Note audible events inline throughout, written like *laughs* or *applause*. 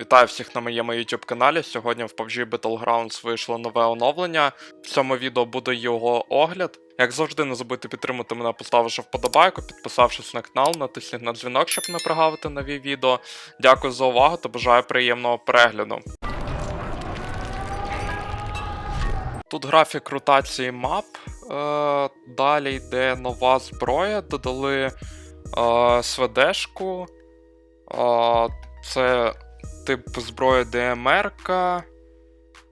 Вітаю всіх на моєму YouTube каналі. Сьогодні в PUBG Battlegrounds вийшло нове оновлення. В цьому відео буде його огляд. Як завжди, не забудьте підтримати мене, поставивши вподобайку, підписавшись на канал, натисніть на дзвінок, щоб не прогавити нові відео. Дякую за увагу та бажаю приємного перегляду. Тут графік ротації мап. Е, далі йде нова зброя. Додали е, СВДшку. Е, це тип зброї ДМР.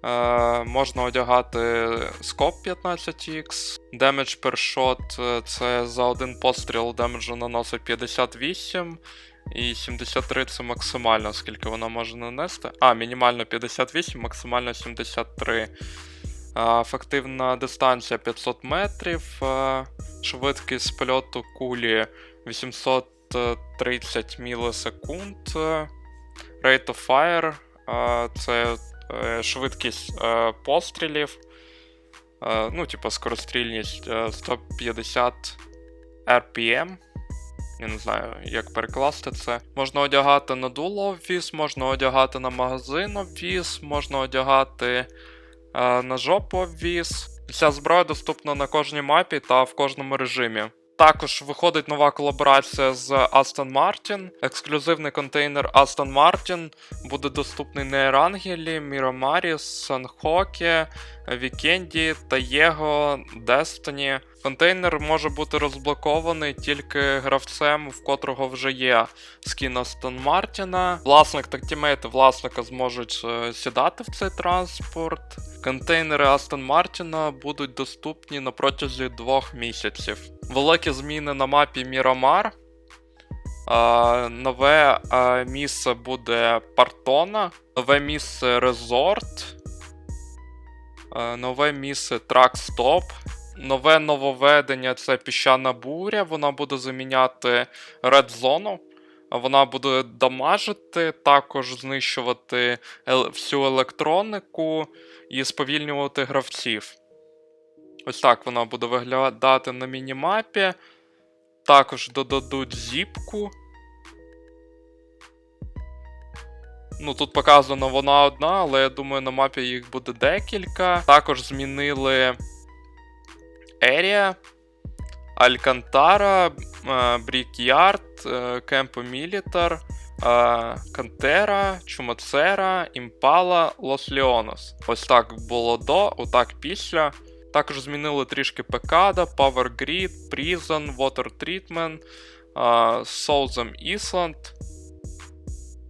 Е, можна одягати скоп 15X. Damage per shot е, це за один постріл демеджу наносить 58. І 73 це максимально, скільки вона може нанести. А, мінімально 58, максимально 73. Ефективна дистанція 500 метрів. Швидкість польоту кулі 830 мілісекунд. Rate of fire це е, швидкість е, пострілів. Е, Ну, типу, скорострільність е, 150 RPM. Я не знаю, як перекласти це. Можна одягати на дуло обвіз, можна одягати на магазин обвіз, можна одягати на жопу обвіз. Ця зброя доступна на кожній мапі та в кожному режимі. Також виходить нова колаборація з Aston Martin. Ексклюзивний контейнер Aston Martin буде доступний на Ерангелі, Міромарі, Санхокі, Вікенді, Таєго, Destiny. Контейнер може бути розблокований тільки гравцем, в котрого вже є скін Астон Мартіна. Власник та тімейти власника зможуть е, сідати в цей транспорт. Контейнери Астон Мартіна будуть доступні на протязі двох місяців. Великі зміни на мапі Мірамар. Е, нове е, місце буде Партона, нове місце Резорт, е, нове місце Тракстоп. Нове нововведення це піщана буря. Вона буде заміняти редзону. Вона буде дамажити, також знищувати всю електронику і сповільнювати гравців. Ось так вона буде виглядати на мінімапі. Також додадуть зіпку. Ну, тут показано вона одна, але я думаю, на мапі їх буде декілька. Також змінили Ерія, Алькантара, Брікярд, Кемпо Мілітар, Кантера, Чумацера, Імпала, Лос Леонос. Ось так було до, отак після. Також змінили трішки пекада, Power Grid, Prison, Water Treatment, Southern Island.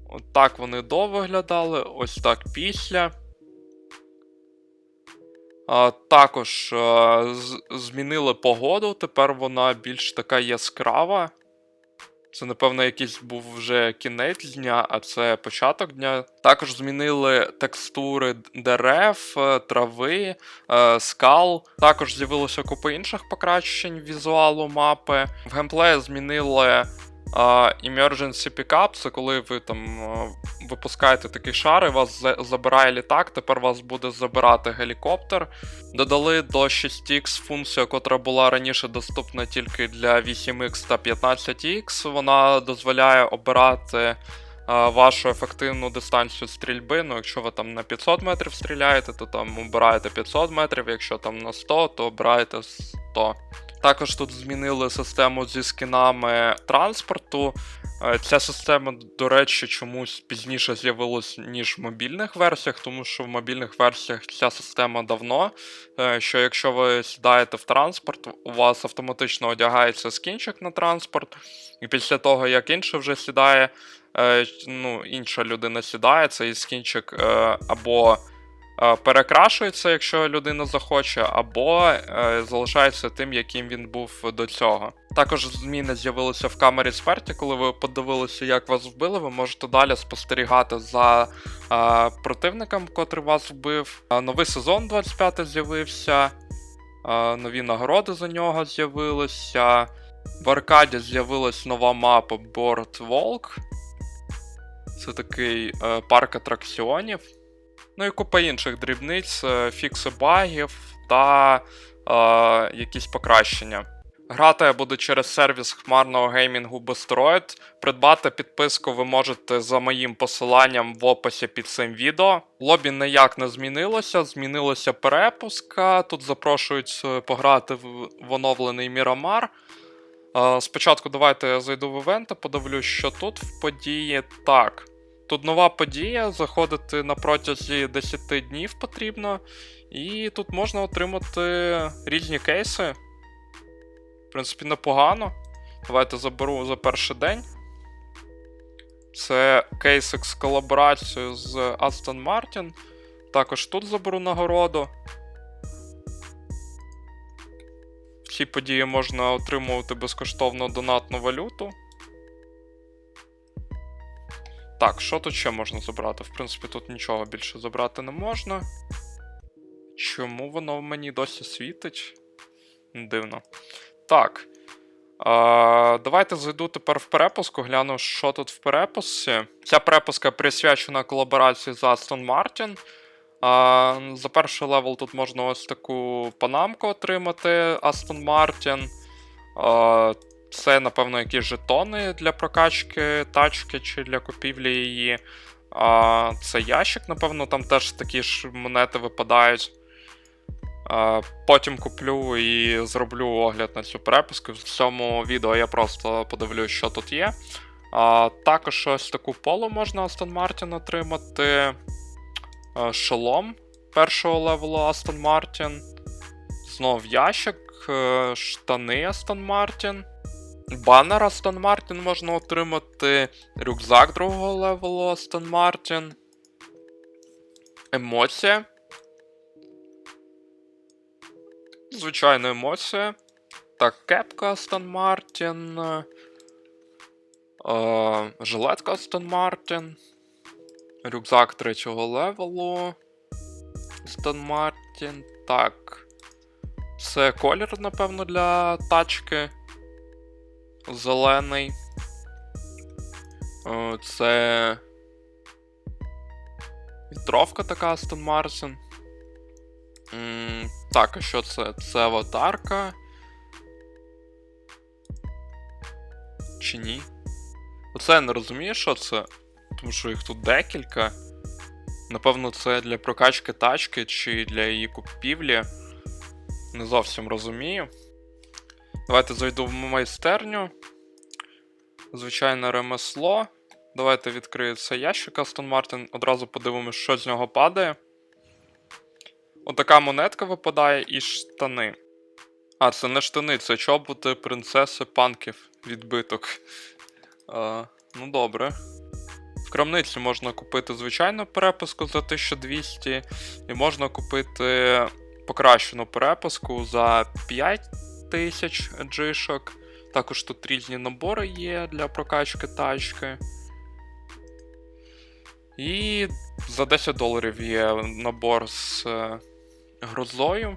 От так вони до виглядали, ось так після. Також змінили погоду, тепер вона більш така яскрава. Це, напевно, якийсь був вже кінець дня, а це початок дня. Також змінили текстури дерев, е, трави, е, скал. Також з'явилося купа інших покращень візуалу мапи. В геймплеї змінили Emergency Pickup, це коли ви там випускаєте шар, і вас забирає літак, тепер вас буде забирати гелікоптер. Додали до 6X функцію, котра була раніше доступна тільки для 8X та 15X. Вона дозволяє обирати вашу ефективну дистанцію стрільби. Ну, якщо ви там на 500 метрів стріляєте, то там обираєте 500 метрів, якщо там на 100, то обираєте 100. Також тут змінили систему зі скінами транспорту. Е, Ця система, до речі, чомусь пізніше з'явилась, ніж в мобільних версіях, тому що в мобільних версіях ця система давно. е, Що якщо ви сідаєте в транспорт, у вас автоматично одягається скінчик на транспорт, і після того, як інший вже сідає, е, ну, інша людина сідає, цей скінчик або перекрашується, якщо людина захоче, або е, залишається тим, яким він був до цього. Також зміни з'явилися в камері смерті, коли ви подивилися, як вас вбили, ви можете далі спостерігати за е, противником, котрий вас вбив. Е, новий сезон 25 з'явився, е, нові нагороди за нього з'явилися. В аркаді з'явилась нова мапа Boardwalk. Це такий е, парк атракціонів. Ну і купа інших дрібниць, е, фікси багів та е, якісь покращення. Грати я буду через сервіс хмарного геймінгу Bostroid. Придбати підписку ви можете за моїм посиланням в описі під цим відео. Лобі ніяк не змінилося, змінилася перепуска. Тут запрошують е, пограти в, в оновлений Мірамар. Е, Спочатку давайте я зайду в івенти, подивлюсь, що тут в події. Так. Тут нова подія, заходити на протязі 10 днів потрібно. І тут можна отримати різні кейси. В принципі, непогано. Давайте заберу за перший день. Це кейсик з колаборацією з Aston Martin. Також тут заберу нагороду. В цій події можна отримувати безкоштовно донатну валюту. Так, що тут ще можна забрати? В принципі, тут нічого більше забрати не можна. Чому воно мені досі світить? Дивно. Так. А, давайте зайду тепер в перепуску, гляну, що тут в перепусці. Ця перепуска присвячена колаборації з Aston Martin. А, за перший левел тут можна ось таку панамку отримати Aston Martin. А, це, напевно, якісь жетони для прокачки тачки чи для купівлі її. А, це ящик, напевно, там теж такі ж монети випадають. А, Потім куплю і зроблю огляд на цю перепуску. В цьому відео я просто подивлюсь, що тут є. А, Також ось таку полу можна Aston Martin отримати. А, Шолом першого левелу Aston Martin. Знов ящик, е, штани Aston Martin. Банер Aston Martin можна отримати. Рюкзак другого левелу Aston Martin. Емоція. Звичайна емоція. Так, кепка Aston Martin. Е, жилетка Aston Martin. Рюкзак третього левелу. Aston Martin. Так. Це колір, напевно, для тачки. Зелений. Е, Це. Вітровка така Aston Martin. Так, а що це? Це аватарка. Чи ні? Оце я не розумію, що це. Тому що їх тут декілька. Напевно, це для прокачки тачки чи для її купівлі. Не зовсім розумію. Давайте зайду в майстерню. Звичайне ремесло. Давайте відкрию цей ящик Aston Martin. Одразу подивимось, що з нього падає. Отака монетка випадає і штани. А, це не штани, це чоботи принцеси панків відбиток. А, ну добре. В крамниці можна купити звичайну перепуску за 1200, і можна купити покращену перепуску за 5000 джишок. Також тут різні набори є для прокачки тачки. І за 10 доларів є набор з е, грозою.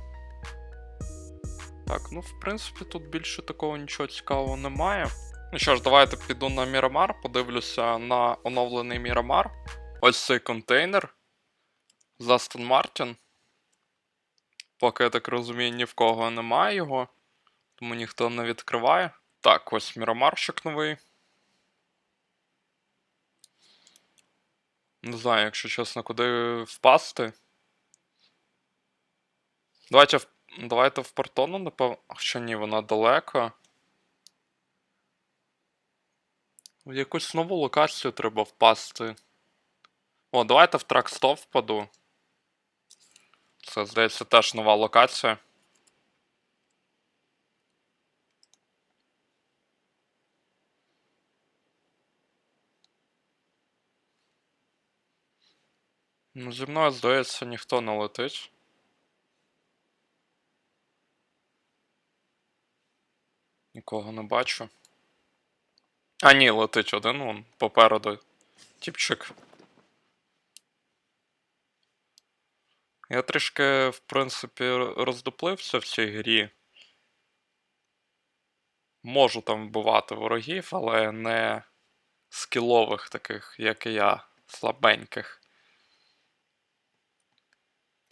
Так, ну в принципі, тут більше такого нічого цікавого немає. Ну що ж, давайте піду на Мірамар, подивлюся на оновлений Мірамар. Ось цей контейнер з Aston Martin. Поки я так розумію, ні в кого немає його, тому ніхто не відкриває. Так, ось Мірамарщик новий. Не знаю, якщо чесно, куди впасти. Давайте в, давайте в Портону, напевно. Хоча ні, вона далеко. В якусь нову локацію треба впасти. О, давайте в Тракстоп впаду. Це, здається, теж нова локація. Ну, зі мною, здається, ніхто не летить. Нікого не бачу. А, ні, летить один вон попереду. Тіпчик. Я трішки, в принципі, роздуплився в цій грі. Можу там вбивати ворогів, але не скілових таких, як і я, слабеньких.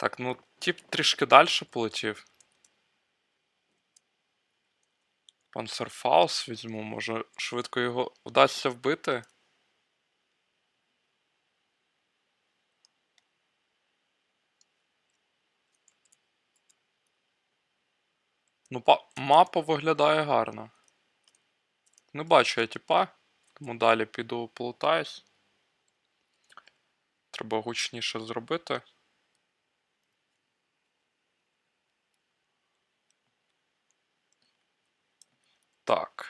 Так, ну, тіп трішки далі полетів. Панцерфаус візьму, може швидко його вдасться вбити. Ну, па- мапа виглядає гарно. Не бачу я тіпа, тому далі піду полутаюсь. Треба гучніше зробити. Так.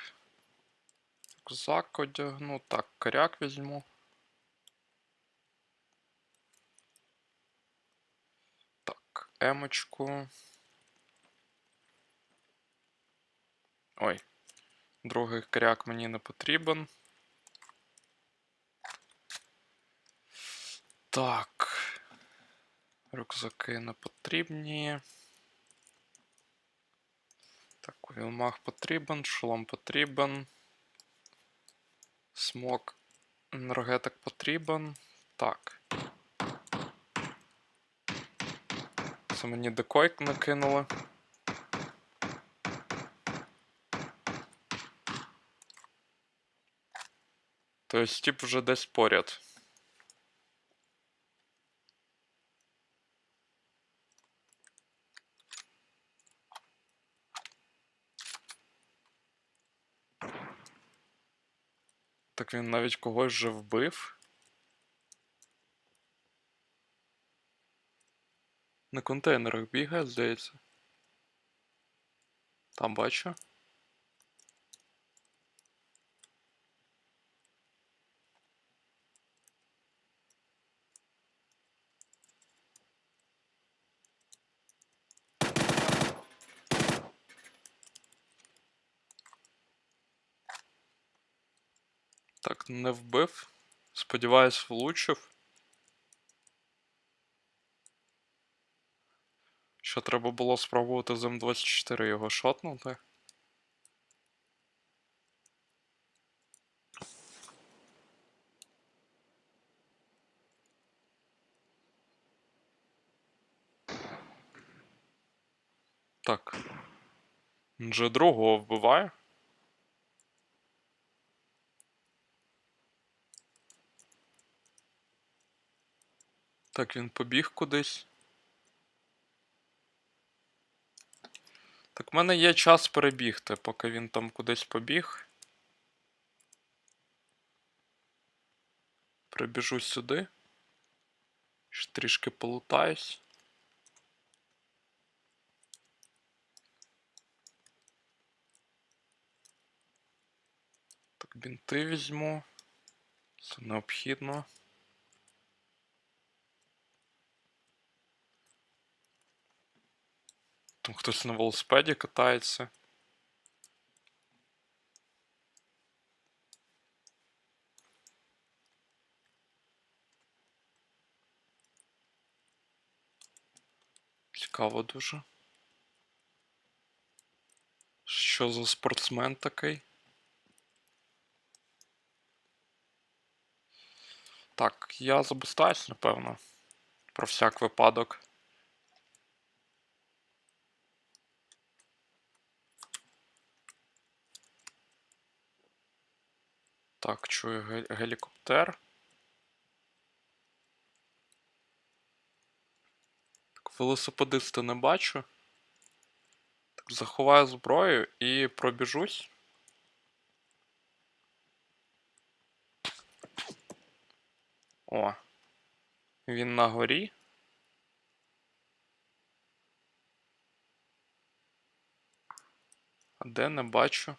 Рюкзак одягну. Так, коряк візьму. Так, емочку. Ой. Другий коряк мені не потрібен. Так. Рюкзаки не потрібні. Так, вілмах потрібен, шолом потрібен. Смок енергетик потрібен. Так. Це мені декой накинули. Тобто тип вже десь поряд. Він навіть когось вже вбив. На контейнерах бігає, здається. Там бачу. Не вбив. Сподіваюсь, влучив. Що треба було спробувати з М24 його шотнути. Так. Вже другого вбиває. Так, він побіг кудись. Так, в мене є час перебігти, поки він там кудись побіг. Прибіжу сюди. Ще трішки полутаюсь. Так, бінти візьму. Це необхідно. Там хтось на велосипеді катається. Цікаво дуже. Що за спортсмен такий? Так, я забустаюсь, напевно. Про всяк випадок. Так, чую ге- гелікоптер. Так, велосипедиста не бачу. Так, заховаю зброю і пробіжусь. О. Він на горі. А де не бачу.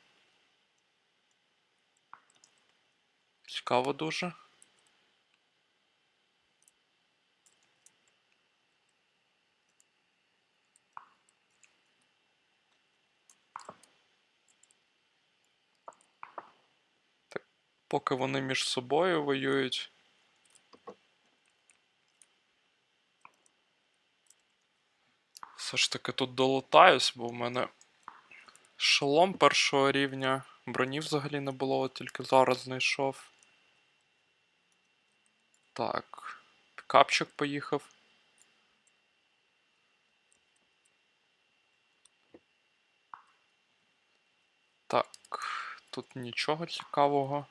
Цікаво дуже. Так, поки вони між собою воюють. Все ж таки тут долутаюсь, бо в мене шолом першого рівня. Броні взагалі не було, тільки зараз знайшов. Так. Пікапчик поїхав. Так, тут нічого цікавого.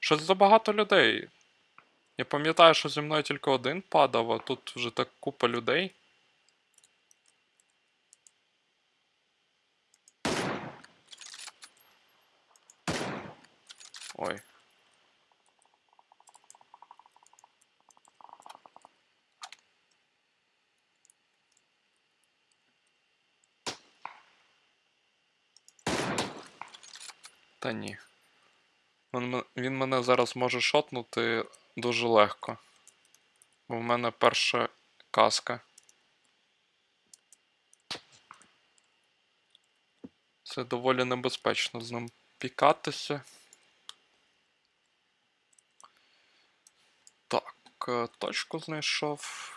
Щось забагато людей. Я пам'ятаю, що зі мною тільки один падав, а тут вже так купа людей. Ой. Та ні. Він, мене зараз може шотнути дуже легко. Бо в мене перша каска. Це доволі небезпечно з ним пікатися. Так, е, точку знайшов.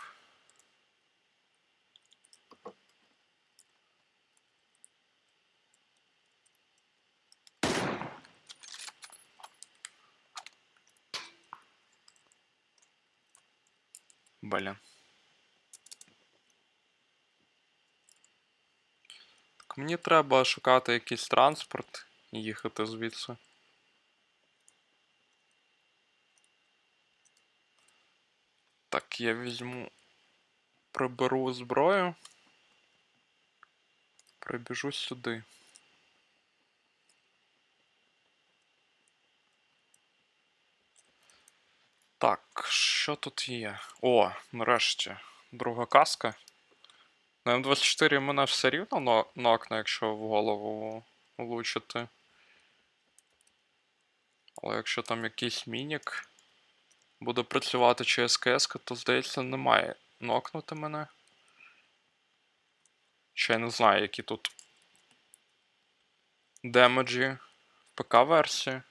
Блін. Так мені треба шукати якийсь транспорт і їхати звідси. Так, я візьму. Приберу зброю. Прибіжу сюди. Так, що тут є? О, нарешті. Друга каска. На М24 мене все рівно но- нокне, якщо в голову влучити. Але якщо там якийсь мінік буде працювати чи СКС, то здається немає нокнути мене. Ще я не знаю, які тут демеджі в ПК-версії.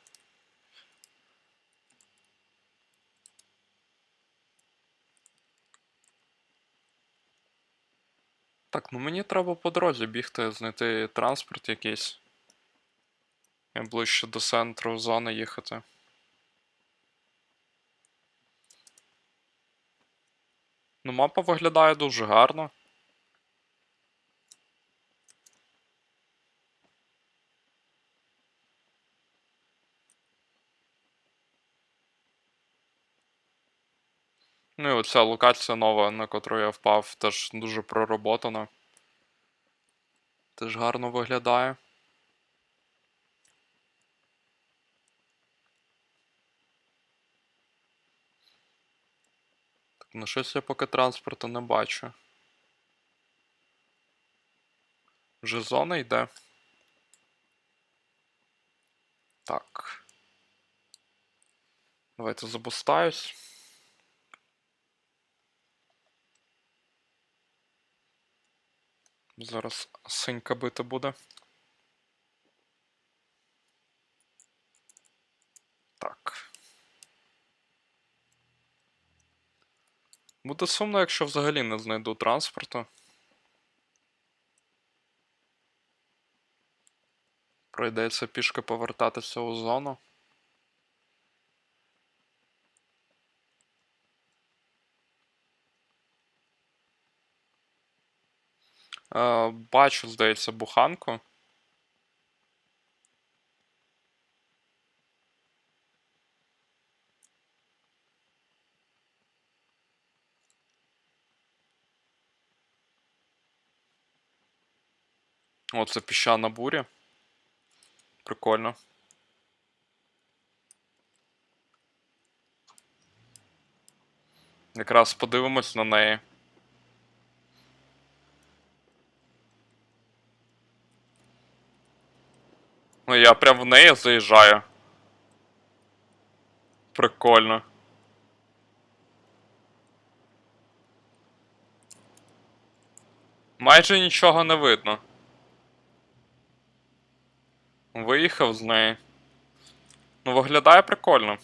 Так, ну мені треба по дорозі бігти, знайти транспорт якийсь. І ближче до центру зони їхати. Ну, мапа виглядає дуже гарно. Оця локація нова, на котру я впав, теж дуже пророботана. Теж гарно виглядає. Так, ну щось я поки транспорту не бачу. Вже зона йде. Так. Давайте забустаюсь. Зараз синька бита буде. Так. Буде сумно, якщо взагалі не знайду транспорту. Пройдеться пішки повертатися у зону. Бачу, здається, буханку. О, це піщана буря. Прикольно. Якраз подивимось на неї. Ну, я прям в неї заїжджаю. Прикольно. Майже нічого не видно. Виїхав з неї. Ну, виглядає прикольно.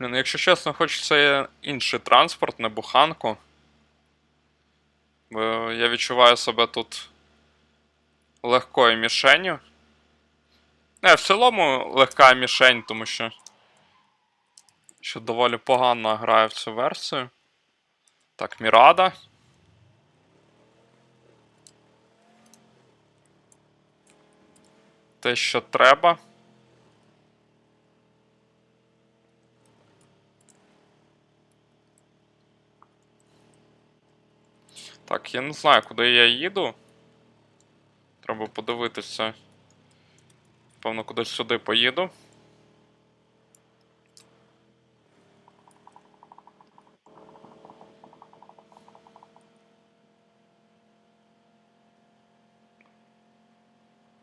Блін, якщо чесно, хочеться інший транспорт, не буханку. Бо я відчуваю себе тут легкою мішенью. Не, в цілому легка мішень, тому що. що доволі погано грає в цю версію. Так, Мірада. Те, що треба. Так, я не знаю, куди я їду. Треба подивитися. Певно, кудись сюди поїду.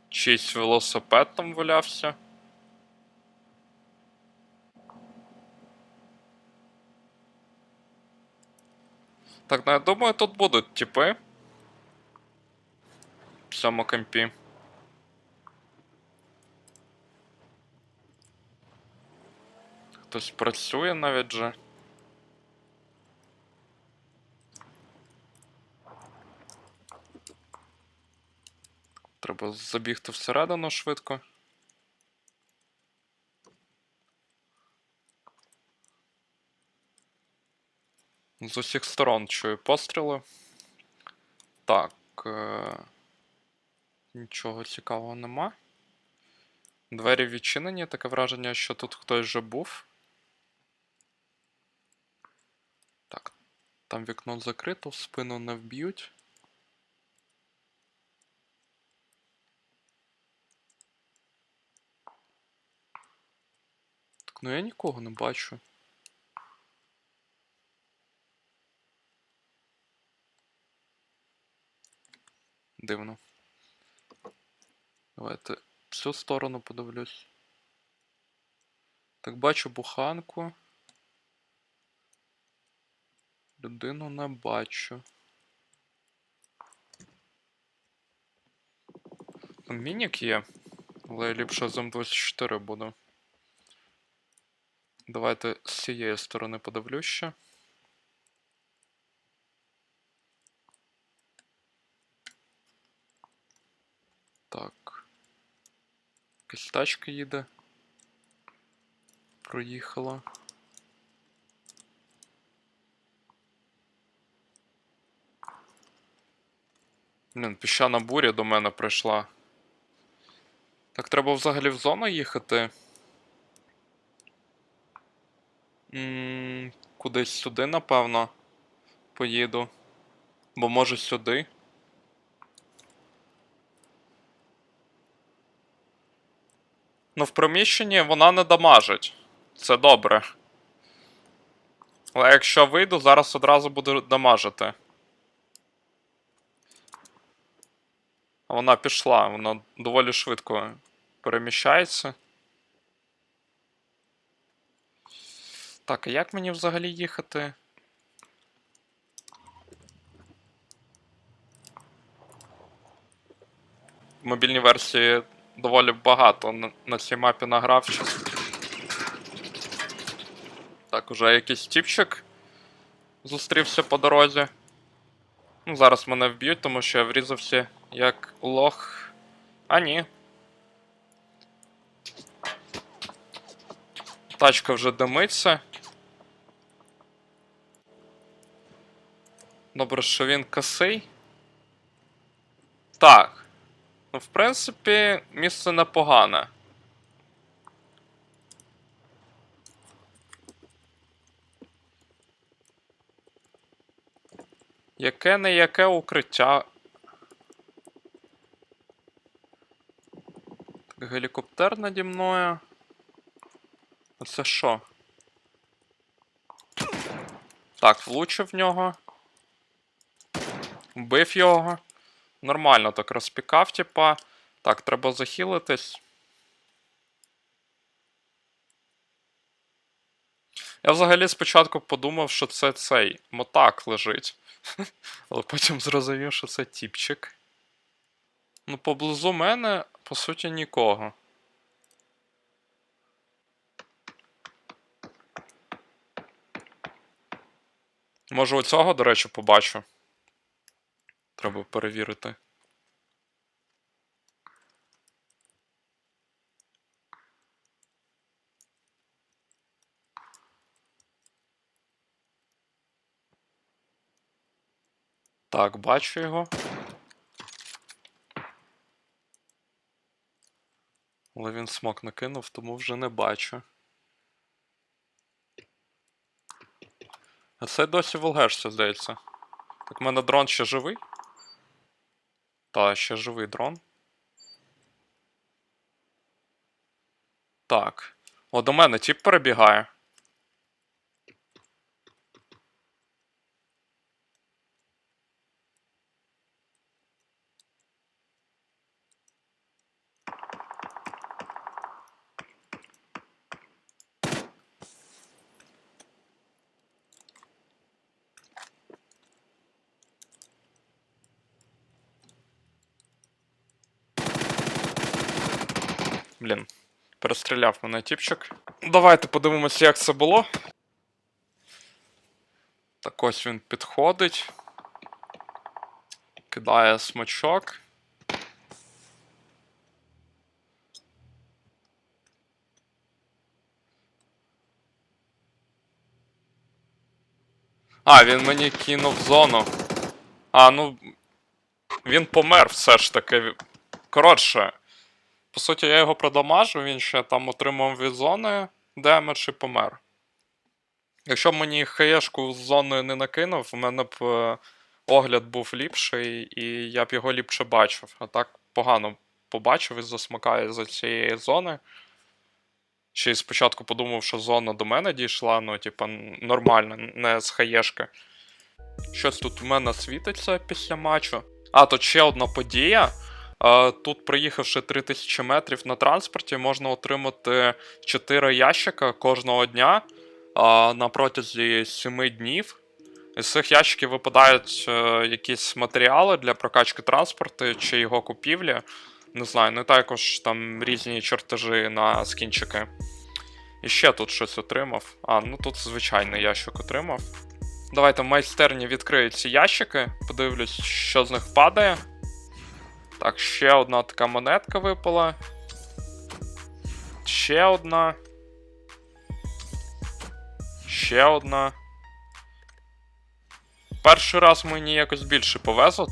Чийсь велосипед там валявся. Так, ну я думаю, тут будуть типи. В цьому компі. Хтось працює навіть же. Треба забігти всередину швидко. З усіх сторон чую постріли. Так. Е... Нічого цікавого нема. Двері відчинені, таке враження, що тут хтось вже був. Так, там вікно закрито, спину не вб'ють. Так, ну я нікого не бачу. Дивно. Давайте в цю сторону подивлюсь. Так, бачу буханку. Людину не бачу. Там мінік є, але я ліпше з М24 буду. Давайте з цієї сторони подивлюсь ще. Так. Якась тачка їде. Проїхала. Блін, піщана буря до мене прийшла. Так, треба взагалі в зону їхати. М, Кудись сюди, напевно, поїду. Бо може сюди. Ну, в приміщенні вона не дамажить. Це добре. Але якщо вийду, зараз одразу буду дамажити. Вона пішла, вона доволі швидко переміщається. Так, а як мені взагалі їхати? В мобільній версії доволі багато на, цій мапі награв. щас. Так, уже якийсь тіпчик зустрівся по дорозі. Ну, зараз мене вб'ють, тому що я врізався як лох. А ні. Тачка вже димиться. Добре, що він косий. Так. Ну, в принципі, місце непогане. Яке не яке укриття. Так, гелікоптер наді мною. А це що? Так, влучив в нього. Вбив його. Нормально так розпікав, типа. Так, треба захилитись. Я взагалі спочатку подумав, що це цей мотак лежить. *laughs* Але потім зрозумів, що це тіпчик. Ну, поблизу мене, по суті, нікого. Може, оцього, до речі, побачу. Треба перевірити. Так, бачу його. Але він смок накинув, тому вже не бачу. А це досі волгешся, здається. Так в мене дрон ще живий? Та, ще живий дрон. Так. О, до мене тіп перебігає. Блін, перестріляв мене тіпчик. Давайте подивимося, як це було. Так ось він підходить. Кидає смачок. А, він мені кинув зону. А, ну. Він помер все ж таки. Коротше. По суті, я його продамажив, він ще там отримав від зони демедж і помер. Якщо б мені хаєшку з зоною не накинув, у мене б е, огляд був ліпший, і я б його ліпше бачив. А так погано побачив із-за смака із-за цієї зони. Ще й спочатку подумав, що зона до мене дійшла, ну, типа, нормально, не з хаєшки. Щось тут в мене світиться після матчу. А, тут ще одна подія. Тут, проїхавши 3000 метрів на транспорті, можна отримати 4 ящика кожного дня на протязі 7 днів. Із цих ящиків випадають е, якісь матеріали для прокачки транспорту чи його купівлі. Не знаю, ну також там різні чертежі на скінчики. І ще тут щось отримав. А, ну тут звичайний ящик отримав. Давайте в майстерні відкрию ці ящики, подивлюсь, що з них падає. Так, ще одна така монетка випала. Ще одна. Ще одна. Перший раз мені якось більше повезло,